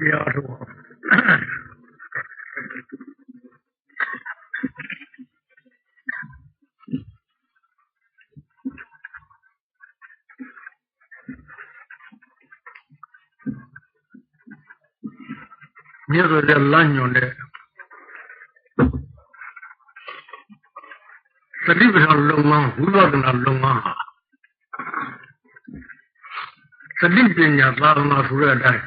တရားထုတ်အောင်မြတ်စွာဘုရားလမ်းညွန်တဲ့သတိပဋ္ဌာန်လုံငန်းဝိပဿနာလုံငန်းဟာသတိပညာသာသနာဆိုတဲ့အတိုင်း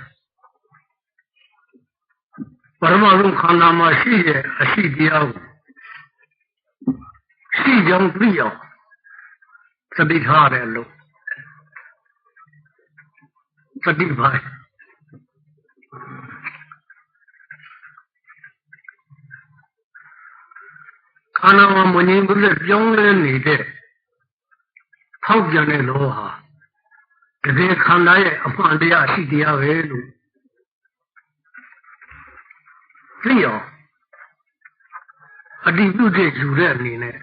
ပရမလုံခန္ဓာမှာရှိတဲ့အရှိတရားကိုရှိကြောင်းသိအောင်သတိထားတယ်လို့သတိပိုင်းခန္ဓာမှာမငြိမ်ဘူးလေပြောင်းလဲနေတဲ့ဖောက်ပြန်တဲ့လောဟာတကယ်ခန္ဓာရဲ့အမှန်တရားရှိတရားပဲလို့ သိအောင်အတိပြုတဲ့ယူတဲ့အနေနဲ့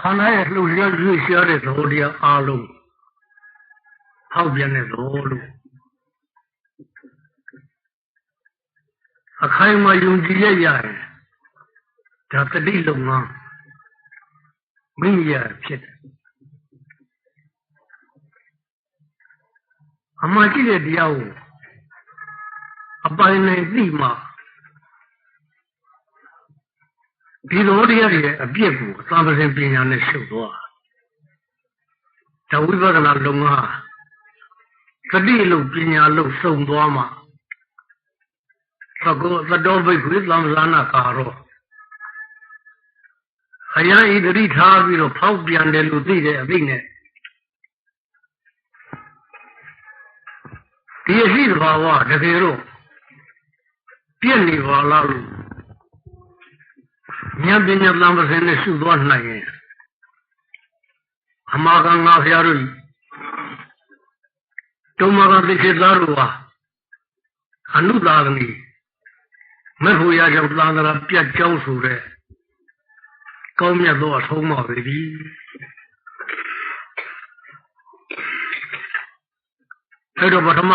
ခန္ဓာရဲ့လှုပ်ရှားရွေ့ရှားတဲ့သဘောတရားအားလုံးဖောက်ပြန်တဲ့သဘောလို့အခိုင်အမာယုံကြည်ရရရင်ဒါတတိလုံငန်းမိရဖြစ်တယ်အမှန်ရှိတဲ့တရားကိုအ ပိုင်နဲ့သိမှဒီလိုတရားတွေရဲ့အပြစ်ကိုသာမစဉ်ပညာနဲ့ရှုပ်သွားဒါဝိပဿနာလုံငန်းသတိလို့ပညာလို့စုံသွားမှသကောသတောဘိက္ခွေသံသနာကာရောအယံဣတိထားပြီးတော့ဖောက်ပြန်တယ်လို့သိတဲ့အသိနဲ့ဒီအရှိတဘာဝတကယ်တော့ ပြည့်နေပါလားလို့ဉာဏ်ပညာသံသစင်နဲ့ရှုသွားနိုင်ရင်အမှားကငါဖျားတို့တုံမကသိခေသားတို့ဟာအနုသာသနီမဖို့ရကြောင့်သံဃာပြတ်ကြောင်းဆိုတဲ့ကောင်းမြတ်သောအဆုံးပါပဲဒီအဲ့တော့ပထမ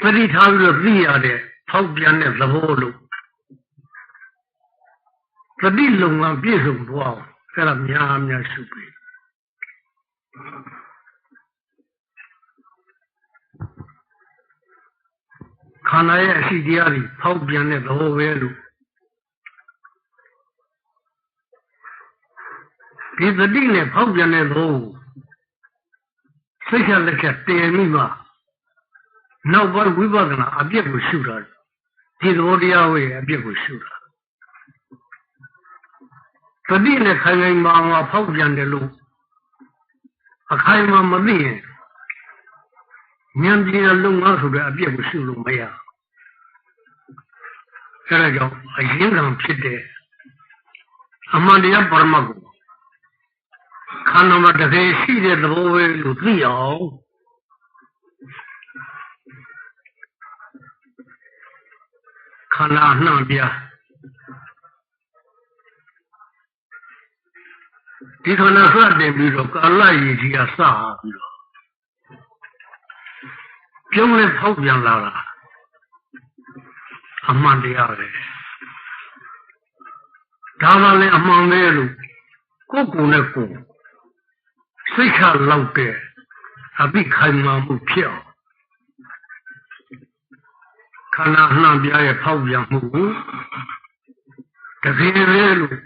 ပရိထားပြီးတော့သိရတဲ့ဖောက်ပြန်တဲ့သဘောလို့သတိလုံကပြည့်စုံသွားအောင်အဲ့ဒါများများရှုပြီခန္ဓာရဲ့အရှိတရားတွေဖောက်ပြန်တဲ့သဘောပဲလို့ဒီသတိနဲ့ဖောက်ပြန်တဲ့သဘောကိုစိတ်ရလက်ချက်တည်မိမှ နောက်ပိုင်းဝိပဿနာအပြစ်ကိုရှုတာဒီသဘောတရားဝေအပြစ်ကိုရှုတာသတိနဲ့ခိုင်ခိုင်မာမာဖောက်ပြန်တယ်လို့အခိုင်မာမသိရင်ဉာဏ်ပြည်လုံငါဆိုတဲ့အပြစ်ကိုရှုလို့မရအဲဒါကြောင့်အရင်ကံဖြစ်တဲ့အမှန်တရားပရမတ်ကိုခန္ဓာမှာတကယ်ရှိတဲ့သဘောပဲလို့သိအောင် ခန္ဓာနှံ့ပြဒီခန္ဓာစတင်ပြီးတော့ကာလရည်ကြီးကစပြီးတော့ပြုံးလဲဖောက်ပြန်လာတာအမှန်တရားပဲဒါမှလည်းအမှန်ပဲလို့ကိုယ်ကိုယ်နဲ့ကိုယ်စိတ်ခလောက်တဲ့အပိခိုင်မာမှုဖြစ်အောင် ခန္ဓာနှံပြရဲ့ဖောက်ပြန်မှုကိုတကယ်ပဲလို့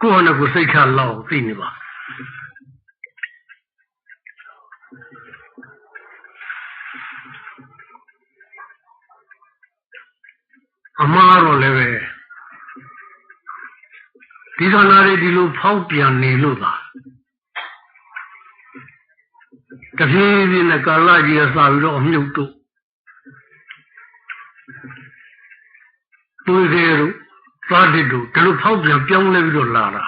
ကိုယ်နဲ့ကိုယ်စိတ်ခလောက်သိနေပါအမှားတော့လည်းပဲဒီခန္ဓာတွေဒီလိုဖောက်ပြန်နေလို့သာတဖြည်းဖြည်းနဲ့ကာလကြီးကစပြီးတော့အမြုပ်တို့ တွေးသေးတို့သွားတဲ့တို့ဒီလိုဖောက်ပြန်ပြောင်းလဲပြီးတော့လာတာ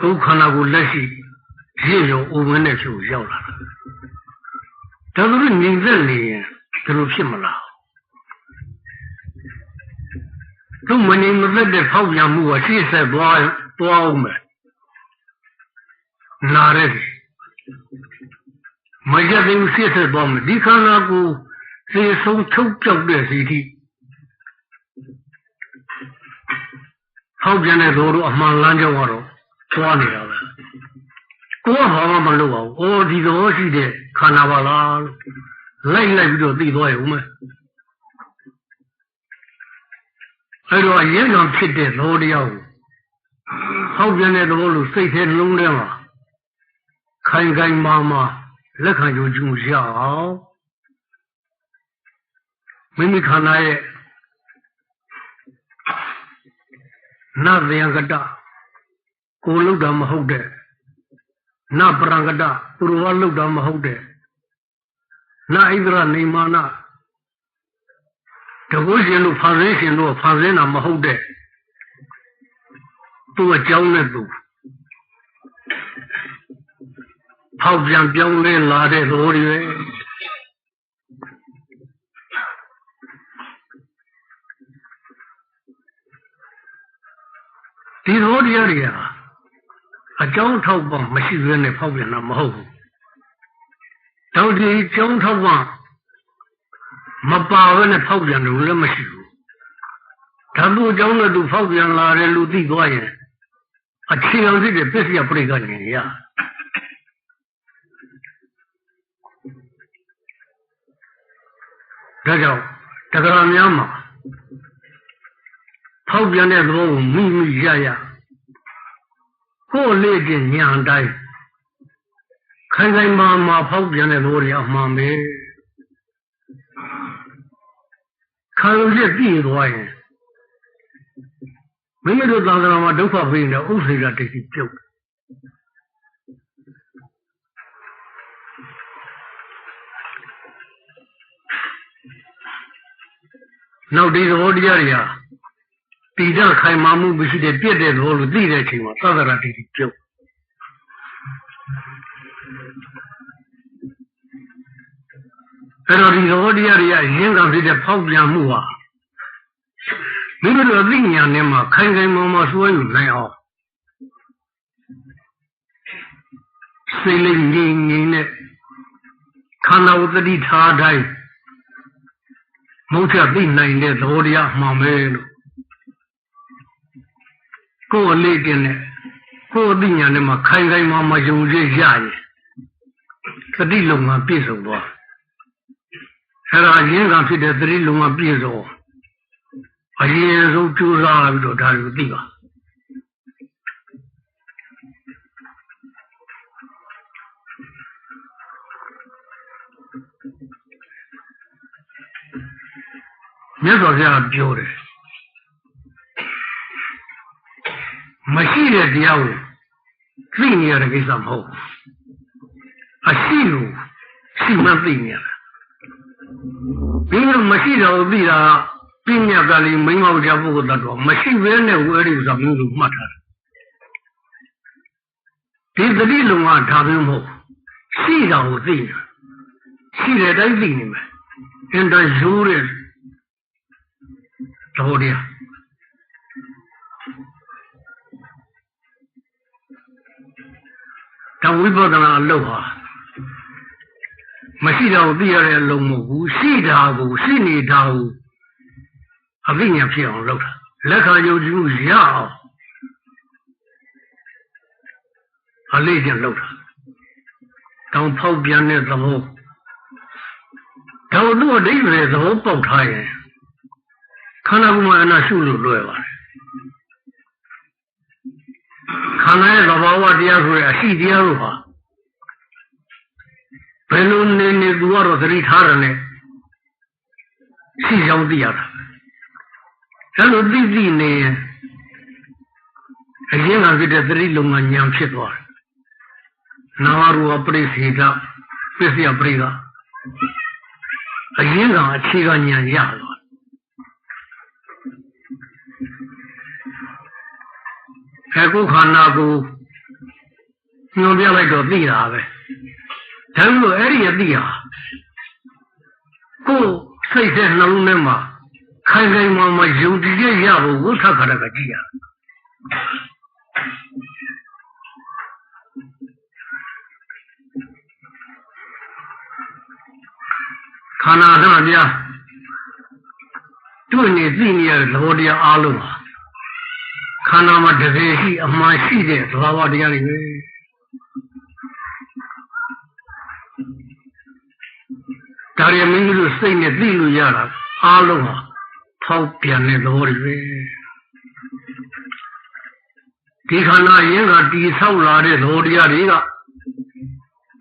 ဒုက္ခနာကိုလက်ရှိရည်ရောအိုဝင်တဲ့ဖြူရောက်လာတာဒါဆိုရင်ညီသက်နေရင်ဒီလိုဖြစ်မလားသူမနေမသက်တဲ့ဖောက်ပြန်မှုကရှေ့ဆက်သွားသွားအောင်မယ်နာရဲမရသေးဘူးဖြစ်ဆက်သွားမယ်ဒီခန္ဓာကိုယ်သေဆုံးချုပ်ပြောက်တဲ့စီတိ ဟောက်ပြန်တဲ့တော်တို့အမှန်လမ်းကြောင်းကတော့သွားနေတာပဲကိုယ်ကဘာမှမလုပ်အောင်။အော်ဒီတော်ရှိတဲ့ခန္ဓာပါလားလို့လိုက်လိုက်ပြီးတော့သိသွားရုံပဲ။အဲတော့အရင်ကဖြစ်တဲ့သဘောတရားကိုဟောက်ပြန်တဲ့သဘောလို့စိတ်ထဲလုံးထဲမှာခိုင်ခိုင်မာမာလက်ခံကြကြရအောင်မိမိခန္ဓာရဲ့ နတ်ယံကတကိုလုတ်တာမဟုတ်တဲ့နပရံကတသူတော်ကလုတ်တာမဟုတ်တဲ့နဣဒရနေမာနတကုရှင်တို့ဖန်ဆင်းရှင်တို့ဖန်ဆင်းတာမဟုတ်တဲ့သူ့အကြောင်းနဲ့သူဖောက်ပြန်ပြောင်းလဲလာတဲ့သဘောတွေပဲ ဒီသဘောတရားတွေဟာအကြောင်းထောက်ပံ့မရှိဘဲနဲ့ဖောက်ပြန်တာမဟုတ်ဘူးတော့ဒီအကြောင်းထောက်ပံ့မပါဘဲနဲ့ဖောက်ပြန်တယ်လည်းမရှိဘူးဓာတ်အကြောင်းနဲ့သူဖောက်ပြန်လာတယ်လူသိသွားရင်အခြေခံဖြစ်တဲ့ပစ္စယပရိက္ခဉာဏ်ရဒါကြောင့်တက္ကရာများမှာ ဖောက်ပြန်တဲ့သဘောကိုမိမိရရကိုယ်လေးကျင်ညာတိုင်းခိုင်ခိုင်မာမာဖောက်ပြန်တဲ့သဘောတွေအမှန်ပဲခံရပြည့်သွားရင်မိမိတို့သံဃာမှာဒုက္ခပေးနေတဲ့ဥစ္စေကတိတ်ပြုတ်နောက်ဒီသဘောတရားတွေဟာ တည်တဲ့ခိုင်မာမှုမရှိတဲ့ပြည့်တဲ့သဘောလို့သိတဲ့အချိန်မှာသတ္တရာတိတိပြုတ်အဲ့တော့ဒီသဘောတရားတွေကအရင်ကဖြစ်တဲ့ဖောက်ပြန်မှုဟာမိမိတို့အသိဉာဏ်နဲ့မှခိုင်ခိုင်မာမာစွဲယူနိုင်အောင်စိတ်လေးငြိမ်ငြိမ်နဲ့ခန္ဓာဝတ္တိထားတိုင်းမုတ်ချသိနိုင်တဲ့သဘောတရားမှန်ပဲလို့ ကိုယ်အလေးတင်နဲ့ကိုယ်အသိဉာဏ်နဲ့မှခိုင်ခိုင်မာမာယုံကြည်ရရင်သတိလုံမှာပြည့်စုံသွားအဲ့ဒါရင်းကဖြစ်တဲ့သတိလုံမှာပြည့်စုံအရင်ဆုံးကြိုးစားပြီးတော့ဒါကိုသိပါမြတ်စွာဘုရားပြောတယ် မရှိတဲ့တရားကိုသိနေရတဲ့ကိစ္စမဟုတ်အရှိကိုရှိမှသိနေရတာဒီလိုမရှိတော့သိတာပညာကလေးမိမောက်ကြပုဂ္ဂိုလ်တ attva မရှိဘဲနဲ့ဝဲရီဆိုမျိုးလိုမှတ်ထားတယ်ဒီတတိလုံကဒါမျိုးမဟုတ်ရှိတာကိုသိနေရှိတဲ့တိုင်းသိနေမယ်အင်တာယူတဲ့တော်တရား တဝိပဿနာအလုပ်ဟာမရှိတာကိုသိရတဲ့အလုံးမဟုတ်ဘူးရှိတာကိုရှိနေတာကိုအသိဉာဏ်ဖြစ်အောင်လုပ်တာလက်ခံယုံကြည်မှုရအောင်အလေးကျလုပ်တာတောင်ဖောက်ပြန်တဲ့သဘောတော့သူ့အဓိပ္ပာယ်သဘောပေါက်ထားရင်ခန္ဓာကိုယ်မှာအနာရှုလို့လွယ်ပါတယ် ခန္ဓာရဲ့သဘာဝတရားဆိုတဲ့အရှိတရားတို့ဟာဘယ်လိုနေနေသူကတော့သတိထားတယ်နဲ့ရှိကြောင်းသိရတာအဲ့လိုသိသိနေရင်အရင်ကဖြစ်တဲ့သတိလုံးကညံဖြစ်သွားတယ်နာဝရူပရိသေကပစ္စယပရိကအရင်ကအခြေကညံရသွား အခုခန္ဓာကိုယ်ညွန်ပြလိုက်တော့သိတာပဲဒါလို့အဲ့ဒီအသိဟာကိုယ်စိတ်တဲ့နှလုံးထဲမှာခိုင်ခိုင်မာမာယုံကြည်ရရဖို့ဝိသခါရကကြည့်ရခန္ဓာသာပြတွေ့နေသိနေရတဲ့သဘောတရားအလုံးဟာ ခန္ဓာမှာတကယ်ရှိအမှန်ရှိတဲ့သဘာဝတရားတွေပဲဒါရမင်းကြီးတို့စိတ်နဲ့သိလို့ရတာအားလုံးဟာဖောက်ပြန်တဲ့သဘောတွေပဲဒီခန္ဓာရင်းကတီဆောက်လာတဲ့သဘောတရားတွေက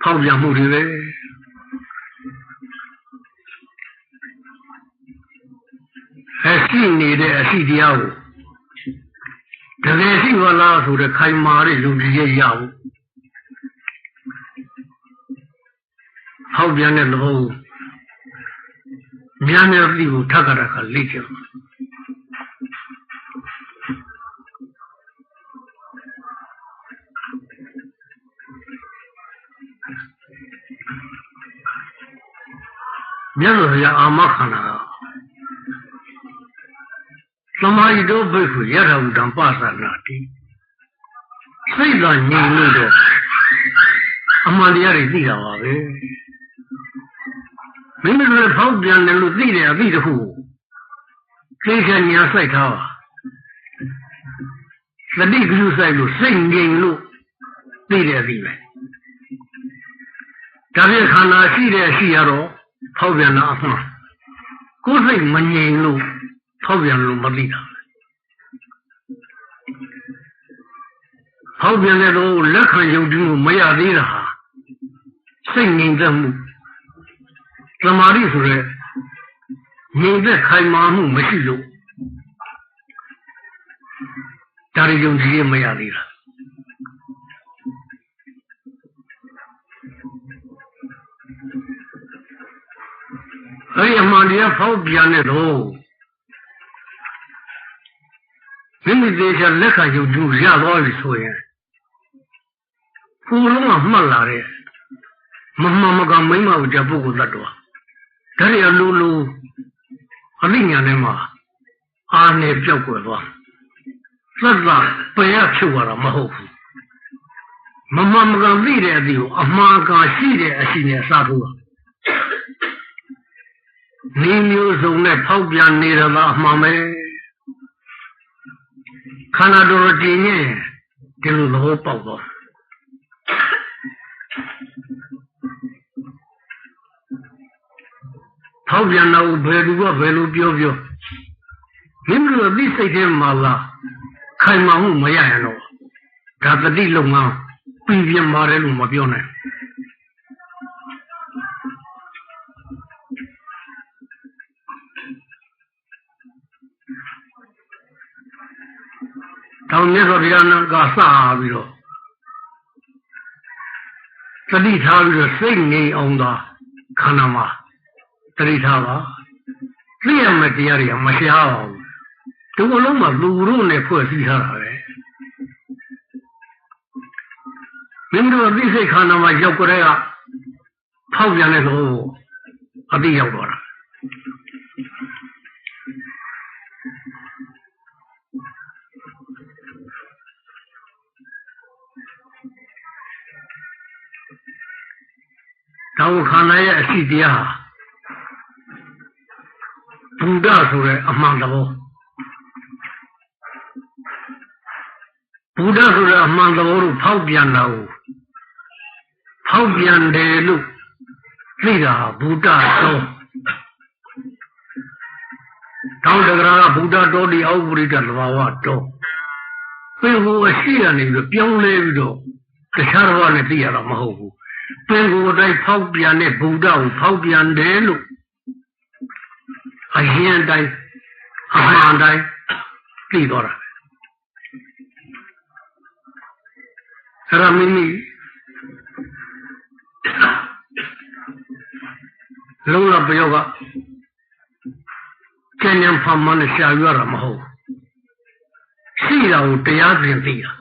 ဖောက်ပြန်မှုတွေပဲအရှိနေတဲ့အရှိတရားကို တကယ်ရှိပါလားဆိုတဲ့ခိုင်မာတဲ့လူကြီးရဲ့ရဖို့ဟောက်ပြန်တဲ့သဘောကိုများများပြီးကိုထပ်ကြတာကလေ့ကျင့်မြတ်စွာဘုရားအာမခန္ဓာသမာဓိတို့ဘိက္ခုယထဝတံပသနာတိစိတ်ကငြိမ်လို့တော့အမှန်တရားတွေသိတာပါပဲမိမိတို့ဖောက်ပြန်တယ်လို့သိတယ်အသိတစ်ခုကိစ္စညာစိုက်ထားပါသတိကလူစိုက်လို့စိတ်ငြိမ်လို့သိတယ်သိပဲဒါဖြင့်ခန္ဓာရှိတဲ့ရှိရတော့ဖောက်ပြန်တာအမှန်ကိုယ်စိတ်မငြိမ်လို့ဖောက်ပြန်လို့မသိတာ ဖောက်ပြန်တဲ့တော့လက်ခံယုံကြည်မှုမရသေးတာဟာစိတ်ငြိမ်သက်မှုသမာဓိဆိုရဲငြိမ်သက်ခိုင်မာမှုမရှိလို့ဒါရီယုံကြည်မရသေးတာအဲ့ဒီအမှန်တရားဖောက်ပြန်တဲ့တော့မိမိသေးချာလက်ခံယုံကြည်ရသွားပြီဆိုရင် ကိုယ်လုံးကမှတ်လာတဲ့မမှန်မကမိမ့်မဝကြပုဂ္ဂိုလ်တ attva ဒါရီအလိုလိုအသိဉာဏ်ထဲမှာအာနေပြောက်ွယ်သွားသတ်တာပယ်ရဖြုတ်ရတာမဟုတ်ဘူးမမှန်မကန်သိတဲ့အသည့်ကိုအမှားကာရှိတဲ့အရှိနဲ့စားဖို့နေမျိုးစုံနဲ့ဖောက်ပြန်နေရတာအမှန်ပဲခန္ဓာတော်တည်နေဒီလိုသဘောပေါက်တော့ ဖောက်ပြန်တော့ဘယ်သူကဘယ်လိုပြောပြောမိမိတို့အသိစိတ်ထဲမှာလားခိုင်မာမှုမရရင်တော့ဒါတတိလုံငန်းပြည်ပြင်းပါတယ်လို့မပြောနိုင်တောင်မြတ်စွာဘုရားကစပြီးတော့ တတိထားပြီးတော့စိတ်ငြိမ်အောင်သာခန္ဓာမှာတတိထားပါသိရမယ့်တရားတွေကမရှားပါဘူးဒီအလုံးမှာလူတို့နဲ့ဖွဲ့စည်းထားတာပဲမင်းတို့အသိစိတ်ခန္ဓာမှာရောက်ကြတဲ့ကဖောက်ပြန်တဲ့သဘောအသိရောက်တော့တာ တောင်ခန္ဓာရဲ့အရှိတရားဘုဒ္ဓဆိုတဲ့အမှန်တဘောဘုဒ္ဓဆိုတဲ့အမှန်တဘောကိုဖောက်ပြန်တာကိုဖောက်ပြန်တယ်လို့သိတာဘုဒ္ဓတော်တောင်းတဂရာကဘုဒ္ဓတော်ဒီအောက်ပရိဒသဘာဝတော်ပင်ကိုအရှိရနေပြီးပြောင်းလဲပြီးတော့တခြားဘာနဲ့သိရတာမဟုတ်ဘူး ပင်ကိုယ်တိုင်ဖောက်ပြန်တဲ့ဗုဒ္ဓကိုဖောက်ပြန်တယ်လို့အရင်တိုင်းအမှန်တိုင်းသိတော့တာအဲ့ဒါမိမိလုံးလပယောကကျန်ဉဏ်ဖမ်းမနဲ့ရှာရတာမဟုတ်ရှိတာကိုတရားပြင်သိတာ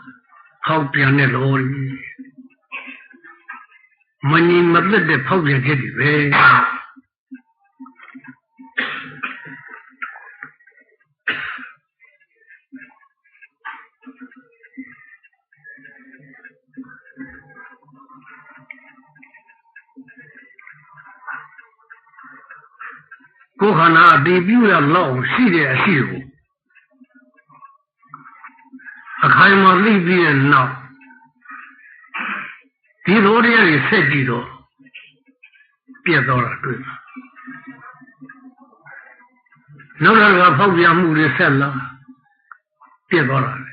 ဟောက်ပြန်တဲ့လော မငြိမ်မသက်တဲ့ဖောက်ပြန်ချက်တွေပဲကိုယ်ခန္ဓာအတည်ပြုရလောက်အောင်ရှိတဲ့အရှိကိုအခိုင်အမာသိပြီးတဲ့နောက် ဒီလိုတရားတွေဆက်ကြည့်တော့ပြတ်သွားတာတွေ့မှာနောက်တစ်ခါဖောက်ပြန်မှုတွေဆက်လာပြတ်သွားတာလေ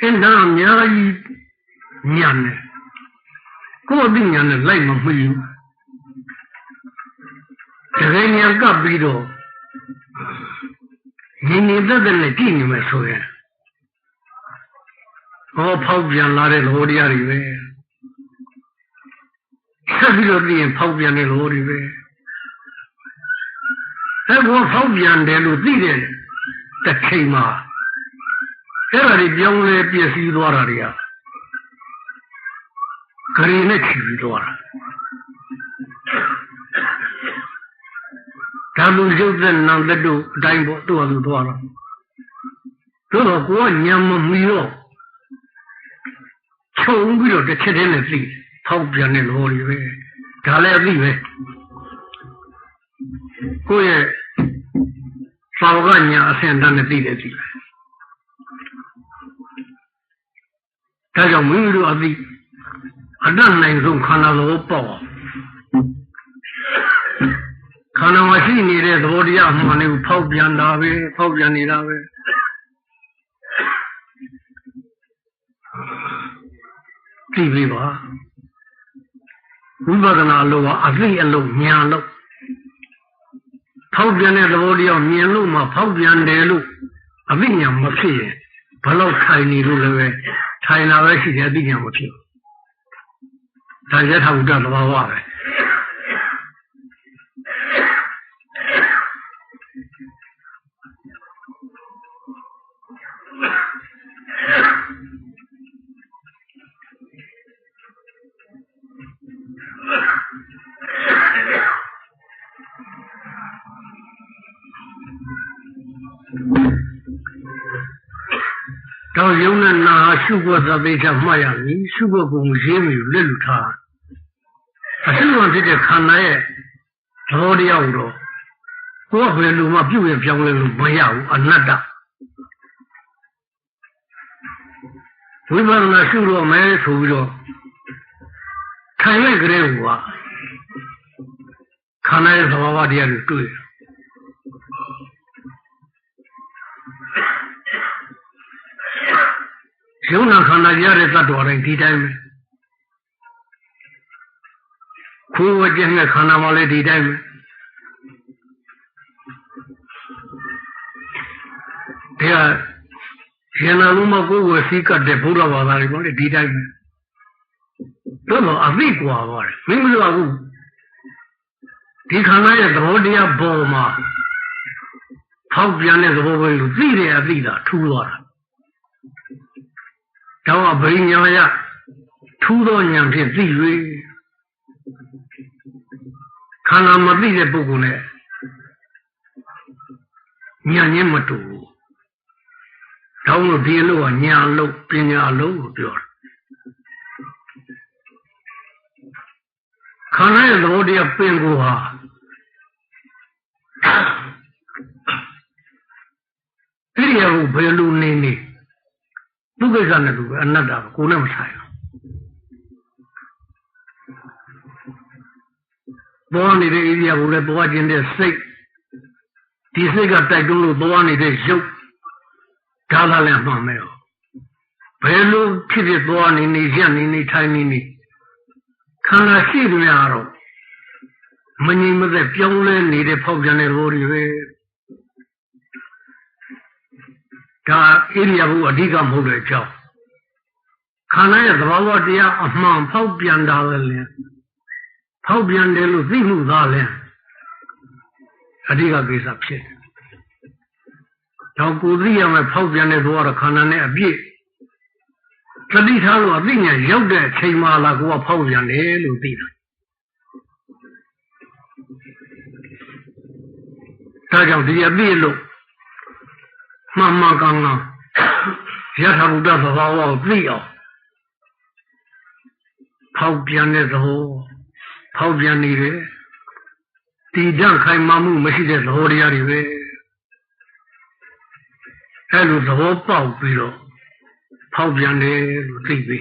အင်းဒါအများကြီးညံ့တယ်ကိုယ်အသိဉာဏ်နဲ့လိုက်မမှီဘူးတကယ်ဉာဏ်ကပ်ပြီးတော့ညီညီသက်သက်နဲ့ကြည့်နေမယ်ဆိုရင်ဟောဖောက်ပြန်လာတဲ့လောတရားတွေပဲ ဆက်ပြီးတော့သိရင်ဖောက်ပြန်တဲ့လောတွေပဲအဲဘောဖောက်ပြန်တယ်လို့သိတဲ့တစ်ချိန်မှာအဲ့ဒါတွေပြောင်းလဲပြည့်စည်သွားတာတွေကဂရီနဲ့ချီပြီးသွားတာဒါလူရုပ်တဲ့နာလက်တို့အတိုင်းပေါ့သူ့အလိုသွားတော့တို့တော့ကိုကညံမမီတော့ခြုံပြီးတော့တစ်ချက်တည်းနဲ့သိ ဖောက်ပြန်တဲ့လောတွေပဲဒါလည်းအသိပဲကိုယ့်ရဲ့သာဝကညာအဆင့်တန်းနဲ့သိတယ်သိပဲဒါကြောင့်မိမိတို့အသိအတတ်နိုင်ဆုံးခန္ဓာသဘောပေါက်အောင်ခန္ဓာမှာရှိနေတဲ့သဘောတရားမှန်တွေကိုဖောက်ပြန်တာပဲဖောက်ပြန်နေတာပဲသိပြီပါ ဝိပဿနာလို့ကအသိအလုံးဉာဏ်လို့ဖောက်ပြန်တဲ့သဘောတရားမြင်လို့မှဖောက်ပြန်တယ်လို့အသိဉာဏ်မဖြစ်ရင်ဘလို့ထိုင်နေလို့လည်းပဲထိုင်လာပဲရှိတယ်အသိဉာဏ်မဖြစ်ဘူးဒါရထဝုဒ္ဒသဘာဝပဲ တော့ယုံနဲ့နာရှုဖို့သတိချမှတ်ရမည်ရှုဖို့ကိုရေးမိလက်လူထားအရှုံဖြစ်တဲ့ခန္ဓာရဲ့သဘောတရားကိုတော့ကိုယ်ကဘယ်လိုမှပြုတ်ရပြောင်းလဲလို့မရဘူးအနတ္တဝိပဿနာရှုတော့မဲဆိုပြီးတော့ထိုင်လိုက်ကလေးကခန္ဓာရဲ့သဘာဝတရားတွေတွေ့ယုံ နာခန္ဓာရတဲ့သတ္တဝါတိုင်းဒီတိုင်းပဲခိုးဝကျင်းတဲ့ခန္ဓာမှလည်းဒီတိုင်းပဲတရားရှင်နာလုံးမကိုယ်ဝစီကတ်တဲ့ဘုရားဘာသာတွေပေါ့လေဒီတိုင်းပဲတို့တော့အသိကွာပါတယ်မင်းမလို့အခုဒီခန္ဓာရဲ့သဘောတရားပေါ်မှာဖောက်ပြန်တဲ့သဘောပဲလို့သိတယ်အသိတာထူးသွားတာ တော့ဗိညာယထူးသောဉာဏ်ဖြင့်သိ၍ခန္ဓာမသိတဲ့ပုဂ္ဂိုလ်နဲ့ဉာဏ်ချင်းမတူဘူး။တောင်းလို့ဒီလိုကဉာဏ်လို့ပညာလို့ပြောတာခန္ဓာရဲ့သဘောတရားပင်ကိုဟာဣရိယာပုဘယ်လိုနေနေ သူကိစ္စနဲ့သူပဲအနတ္တကိုနဲ့မဆိုင်ဘူးဘောနေတဲ့ဣရိယာပုလည်းဘောခြင်းတဲ့စိတ်ဒီစိတ်ကတိုက်တွန်းလို့ဘောနေတဲ့ရုပ်ဒါလာလည်းမှန်မယ်ဘယ်လိုဖြစ်ဖြစ်သွားနေနေရက်နေနေထိုင်နေနေခန္ဓာရှိတယ်များတော့မငြိမ်မသက်ပြောင်းလဲနေတဲ့ဖောက်ပြန်တဲ့ဘောတွေပဲ ဒါဣရိယာပုအဓိကမဟုတ်တဲ့အကြောင်းခန္ဓာရဲ့သဘာဝတရားအမှန်ဖောက်ပြန်တာပဲလေဖောက်ပြန်တယ်လို့သိမှုသားလဲအဓိကကိစ္စဖြစ်တယ်။တော့ကိုသိရမယ်ဖောက်ပြန်တဲ့ဘောကခန္ဓာနဲ့အပြည့်သတိထားလို့အသိဉာဏ်ရောက်တဲ့အချိန်မှလာကိုကဖောက်ပြန်တယ်လို့သိတာ။ဒါကြောင့်ဒီအပြည့်လို့ မှန်မှန်ကန်ကန်ယထာဘုဒ္ဓသဘာဝကိုသိအောင်ဖောက်ပြန်တဲ့သဘောဖောက်ပြန်နေတယ်တည်တံ့ခိုင်မာမှုမရှိတဲ့သဘောတရားတွေပဲအဲလိုသဘောပေါက်ပြီးတော့ဖောက်ပြန်တယ်လို့သိပြီ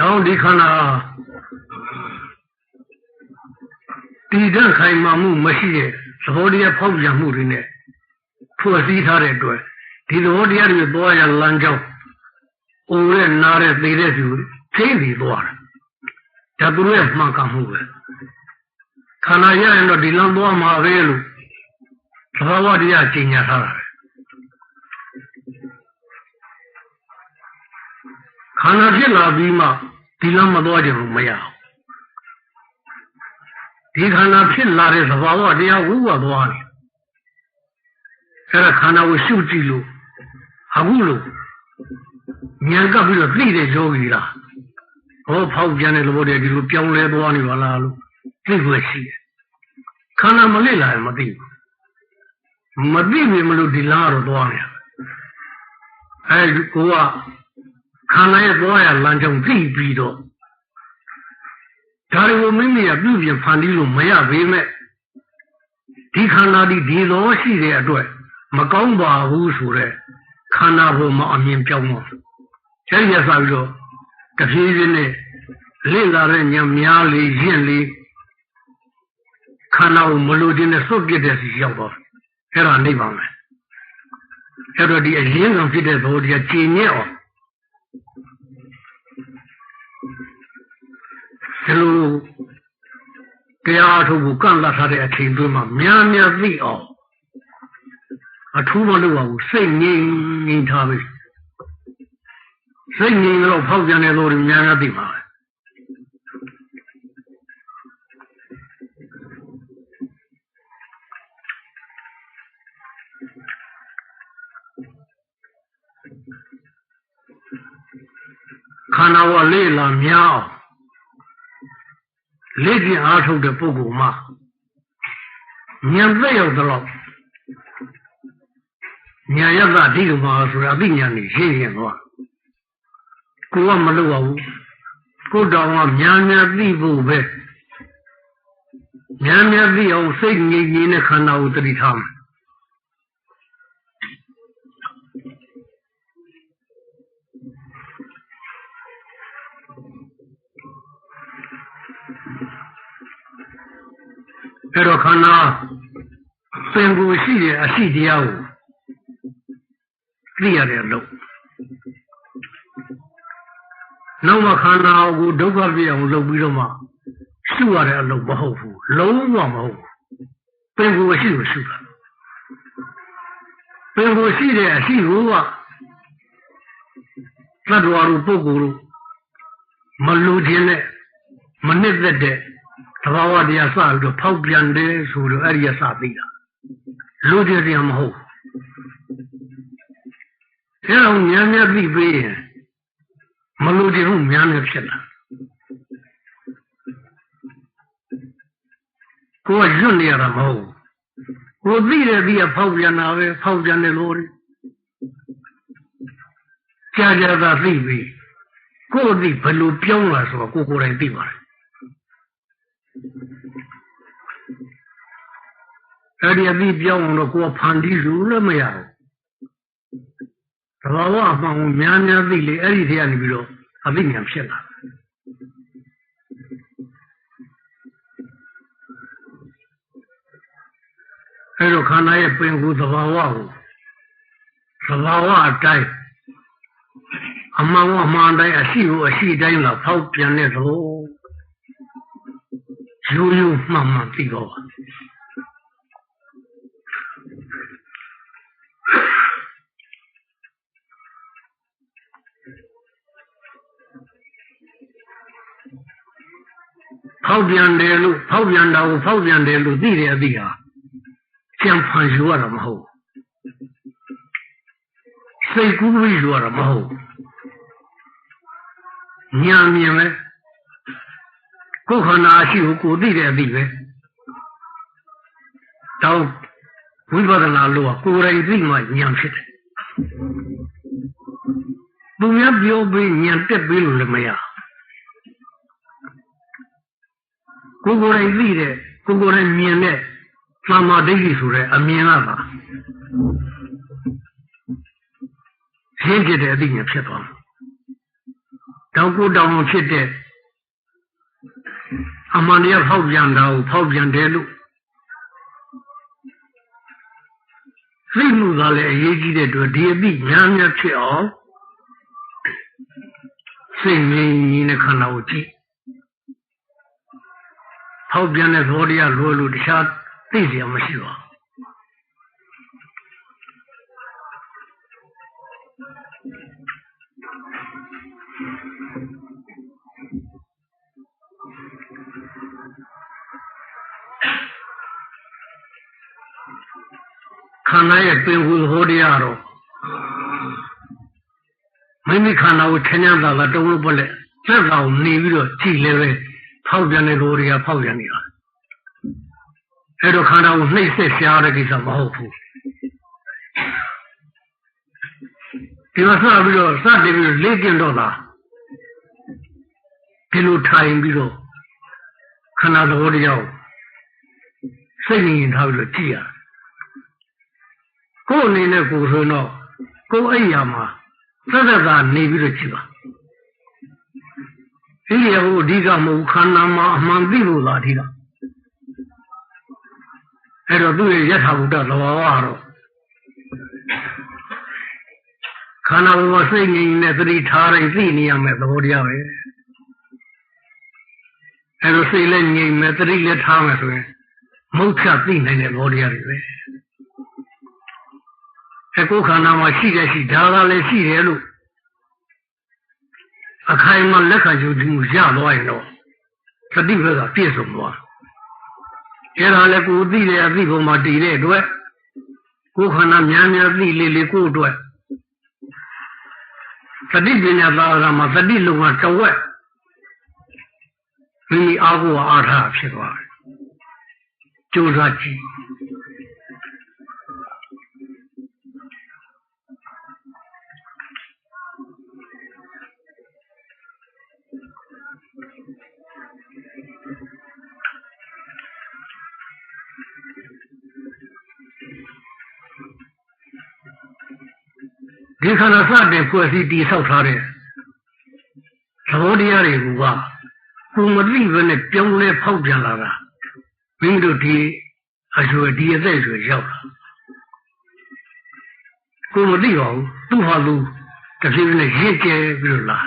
တော င်းဒီခန္ဓာတည်တံ့ခိုင်မာမှုမရှိတဲ့သဘောတရားဖောက်ပြန်မှုတွေနဲ့ဖွဲ့စည်းထားတဲ့အတွက်ဒီသဘောတရားတွေသွားရလမ်းကြောင်းအိုးရဲ့နားရဲ့သိတဲ့သူသိနေသွားတာဒါသူရဲ့မှန်ကန်မှုပဲခန္ဓာရရင်တော့ဒီလမ်းသွားမှာပဲလို့သဘာဝတရားကျင့်ညာထားတာပဲခန္ဓာဖြစ်လာပြီးမှ ဒီလမ်းမသွားကြဘူးမရဘူးဒီခန္ဓာဖြစ်လာတဲ့သဘာဝတရားဝိဝသွားတယ်အဲဒါခန္ဓာကိုရှုကြည့်လို့အခုလို့ဉာဏ်ကပ်ပြီးတော့သိတဲ့ယောဂီလားဟောဖောက်ပြန်တဲ့သဘောတည်းဒီလိုပြောင်းလဲသွားနေပါလားလို့သိခွင့်ရှိတယ်ခန္ဓာမလေ့လာရင်မသိဘူးမသိပြီမလို့ဒီလားတော့သွားနေအဲဒီကိုက ခန္ဓာရဲ့သွားရလမ်းကြောင်းသိပြီးတော့ဒါတွေကိုမိမိကပြုပြင်ဖန်တီးလို့မရပေမဲ့ဒီခန္ဓာဒီဒီလိုရှိတဲ့အတွက်မကောင်းပါဘူးဆိုတဲ့ခန္ဓာဘုံမှာအမြင်ပြောင်းတော့အဲဒီရစားပြီးတော့တဖြည်းဖြည်းနဲ့လေ့လာတဲ့ဉာဏ်များလေရင့်လေခန္ဓာကိုမလိုချင်တဲ့စွတ်ပြစ်တဲ့စီရောက်တော့အဲ့ဒါနိဗ္ဗာန်ပဲအဲ့တော့ဒီအရင်းခံဖြစ်တဲ့သဘောတရားကျင့်ညက်အောင် ဒီလိုတရားထုတ်ဖို့ကန့်လတ်ထားတဲ့အချိန်တွင်းမှာများများသိအောင်အထူးမလုပ်ပါဘူးစိတ်ငြိမ်ငြိမ်ထားပြီစိတ်ငြိမ်တော့ဖောက်ပြန်တဲ့လို့များများသိပါပဲခန္ဓာဝလေးလာများအောင် လက်ကျင်အားထုတ်တဲ့ပုဂ္ဂိုလ်မှာဉာဏ်သက်ရောက်တော့ဉာဏ်ရသအဓိကမှာဆိုတာအသိဉာဏ်ကြီးရှင်းရင်တော့ကိုကမလုပ်ပါဘူးကိုတောင်ကများများသိဖို့ပဲများများသိအောင်စိတ်ငြိမ်ငြိမ်နဲ့ခန္ဓာကိုတတိထားမယ် အဲ့တော့ခန္ဓာပင်ကိုရှိတဲ့အရှိတရားကိုသိရတဲ့အလုပ်နောက်မှခန္ဓာကိုဒုက္ခပြအောင်လုပ်ပြီးတော့မှရှုရတဲ့အလုပ်မဟုတ်ဘူးလုံးဝမဟုတ်ဘူးပင်ကိုရှိကိုရှုတာပင်ကိုရှိတဲ့အရှိကိုကသတ္တဝါတို့ပုဂ္ဂိုလ်တို့မလူခြင်းနဲ့မနစ်သက်တဲ့သ ဘာဝတရားစပြီးတော့ဖောက်ပြန်တယ်ဆိုတော့အဲ့ဒီကစသိတာလူတည်းတရားမဟုတ်အဲတော့ဉာဏ်နဲ့သိပေးရင်မလူတည်းမှုဉာဏ်နဲ့ဖြစ်လာကိုယ်ကရွတ်နေရတာမဟုတ်ကိုသိတယ်ပြီးရဖောက်ပြန်တာပဲဖောက်ပြန်တယ်လို့ကြာကြာသာသိပြီကိုယ်သိဘယ်လိုပြောင်းလာဆိုတော့ကိုယ်ကိုယ်တိုင်သိပါတယ် အဲ့ဒီအသိပြောင်းတော့ကိုယ်ဖန်တီးလို့လည်းမရဘူးသဘာဝအမှန်ကိုများများသိလေအဲ့ဒီထဲကနေပြီးတော့အသိဉာဏ်ဖြစ်လာအဲ့တော့ခန္ဓာရဲ့ပင်ကိုသဘာဝကိုသဘာဝအတိုင်းအမှန်အမှန်တိုင်းအရှိကိုအရှိတိုင်းလာဖောက်ပြန်တဲ့သဘော ရိုးရိုးမှန်မှန်သိတော့ပါဖောက်ပြန်တယ်လို့ဖောက်ပြန်တာကိုဖောက်ပြန်တယ်လို့သိတယ်အသိဟာကြံဖန်ယူရတာမဟုတ်စိတ်ကူးပြီးယူရတာမဟုတ်ညာမြင်ပဲ ကိုယ်ခန္ဓာရှိကိုကိုသိတဲ့အသိပဲတောင်းဝိပဿနာလို့ကကိုယ်တိုင်သိမှဉာဏ်ဖြစ်တယ်သူများပြောပြီးဉာဏ်တက်ပြီးလို့လည်းမရကိုယ်ကိုယ်တိုင်သိတဲ့ကိုယ်ကိုယ်တိုင်မြင်တဲ့သမ္မာဒိဋ္ဌိဆိုတဲ့အမြင်ကပါရှင်းဖြစ်တဲ့အသိဉာဏ်ဖြစ်သွားမှာတောင်းကိုတောင်းဖြစ်တဲ့ အမှန်တရားဖောက်ပြန်တာကိုဖောက်ပြန်တယ်လို့သိမှုကလည်းအရေးကြီးတဲ့အတွက်ဒီအသိဉာဏ်များဖြစ်အောင်စိတ်ငြိမ်ညီနဲ့ခန္ဓာကိုကြည့်ဖောက်ပြန်တဲ့သဘောတရားလိုလို့တခြားသိเสียမရှိပါ ခန္ဓာရဲ့ပင်ကိုယ်ဟောတရားတော့မိမိခန္ဓာကိုချမ်းသာတာတုံးလို့ပလက်သက်ကောင်နေပြီးတော့ကြည်လည်းပဲဖောက်ပြန်တဲ့လိုတွေကဖောက်ပြန်နေတာအဲ့တော့ခန္ဓာကိုနှိမ့်ဆက်ရှားတဲ့ကိစ္စမဟုတ်ဘူးဒီမှာစပြီးတော့စတင်ပြီးလေ့ကျင့်တော့တာဒီလိုထိုင်ပြီးတော့ခန္ဓာသဘောတရားကိုစိတ်ငြိမ်ထားပြီးတော့ကြည့်ရ ကိုယ်အနေနဲ့ကိုယ်ဆိုတော့ကိုယ်အိယာမှာသက်သက်သာနေပြီးတော့ကြည့်ပါဒီရဟိုအဓိကမဟုတ်ခန္ဓာမှာအမှန်သိလို့လားအဓိကအဲ့တော့သူ့ရဲ့ယထာဘုဒ္ဓသဘာဝကတော့ခန္ဓာဘဝစိတ်ငြိမ်နဲ့သတိထားရင်သိနေရမယ်သဘောတရားပဲအဲ့တော့စိတ်လည်းငြိမ်မယ်သတိလည်းထားမယ်ဆိုရင်မုတ်ချသိနိုင်တဲ့သဘောတရားတွေပဲ အကိုခန္ဓာမှာရှိတဲ့ရှိဒါကလည်းရှိတယ်လို့အခိုင်အမာလက်ခံယူမှုရသွားရင်တော့သတိဘက်ကပြည့်စုံသွားအဲ့ဒါလည်းကိုသိတဲ့အသိပုံမှာတည်တဲ့အတွက်ကိုခန္ဓာများများသိလေလေကိုအတွက်သတိပညာသာရမှာသတိလုံကတဝက်ဒီအာဟုအာထဖြစ်သွားတယ်ကြိုးစားကြည့် ဒီခန္ဓာစတဲ့ဖွဲ့စည်းတည်ဆောက်ထားတဲ့သဘောတရားတွေကကိုမသိဘဲနဲ့ပြောင်းလဲဖောက်ပြန်လာတာမင်းတို့ဒီအရွယ်ဒီအသက်ရွယ်ရောက်လာကိုမသိပါဘူးသူ့ဟာလူတဖြည်းဖြည်းနဲ့ရင့်ကျဲပြီးတော့လာ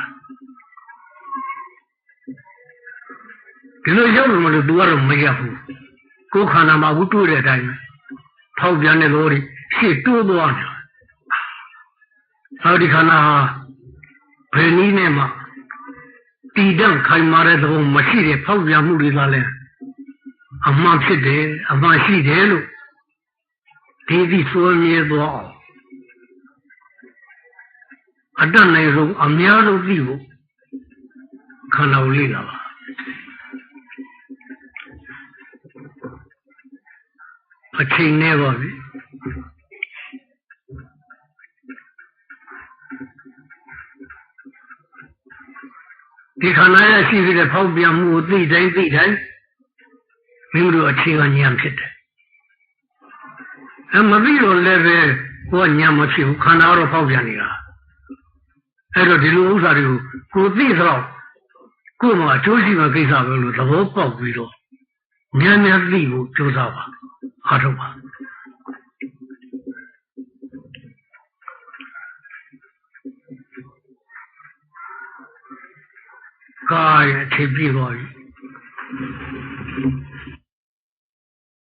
ဒီလိုရောက်လို့မလို့ तू ကတော့မရဘူးကိုယ်ခန္ဓာမှာဘူးတွေ့တဲ့အတိုင်းဖောက်ပြန်တဲ့လို့ရှေ့တိုးသွားတယ် ဟောဒီခန္ဓာဟာဘယ်နည်းနဲ့မှတည်တဲ့ခိုင်မာတဲ့သဘောမရှိတဲ့ဖောက်ပြန်မှုတွေကလည်းအမှန်ဖြစ်တယ်အမှန်ရှိတယ်လို့ဒီဒီဆိုမြဲသွားအောင်အတတ်နိုင်ဆုံးအများဆုံးသိဖို့ခန္ဓာကိုလေ့လာပါအချိန်နဲ့ပါပြီ ဒီခန္ဓာရဲ့ရှိပြီးတဲ့ဖောက်ပြန်မှုကိုသိတိုင်းသိတိုင်းမိမိတို့အခြေခံဉာဏ်ဖြစ်တယ်အမသိတော့လည်းပဲကိုယ်ဉာဏ်မဖြစ်ဘူးခန္ဓာတော့ဖောက်ပြန်နေတာအဲ့တော့ဒီလိုဥစ္စာတွေကိုကိုသိတော့ကိုယ်မှာအကျိုးရှိမှကိစ္စပဲလို့သဘောပေါက်ပြီးတော့ဉာဏ်နဲ့သိဖို့ကြိုးစားပါအားထုတ်ပါ God to be Lord.